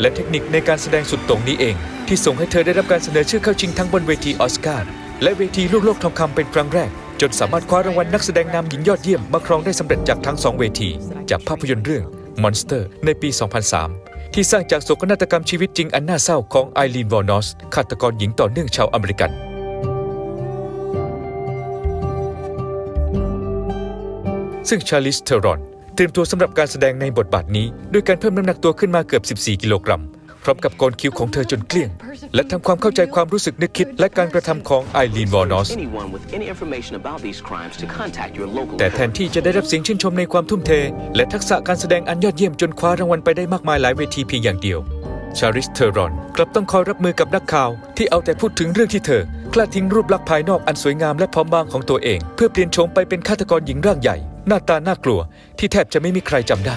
และเทคนิคในการแสดงสุดโต่งนี้เอง ที่ส่งให้เธอได้รับการเสนอชื่อเข้าชิงทั้งบนเวทีออสการ์และเวทีลูกโลกทองคำเป็นครั้งแรก จนสามารถคว้ารางวัลนักแสดงนำหญิงยอดเยี่ยมมาครองได้สำเร็จจากทั้งสองเวที จากภาพยนตร์เรื่อง Monster ในปี 2003 ที่สร้างจากโศกนาฏกรรมชีวิตจริงอันน่าเศร้าของไอรีนวอร์นอสฆาตกรหญิงต่อเนื่องชาวอเมริกันซึ่งชาลิสเทอรอน เตรียมตัวสำหรับการแสดงในบทบาทนี้ด้วยการเพิ่มน้ำหนักตัวขึ้นมาเกือบ 14 กิโลกรัมพร้อมกับโกนคิ้วของเธอจนเกลี้ยง และทำความเข้าใจความรู้สึกนึกคิด และการกระทำของไอรีนวอร์นอส anyone with any information about these crimes to contact your local แต่แทนที่จะได้รับเสียงชื่นชมในความทุ่มเท และทักษะการแสดงอันยอดเยี่ยมจนคว้ารางวัลไปได้มากมายหลายเวทีเพียงอย่างเดียว ชาริสเทอรอน กลับต้องคอยรับมือกับนักข่าว ที่เอาแต่พูดถึงเรื่องที่เธอกล้าทิ้งรูปลักษณ์ภายนอกอันสวยงามและพร้อมบางของตัวเอง เพื่อเปลี่ยนโฉมไปเป็นฆาตกรหญิงร่างใหญ่ หน้าตาน่ากลัวที่แทบจะไม่มีใครจำได้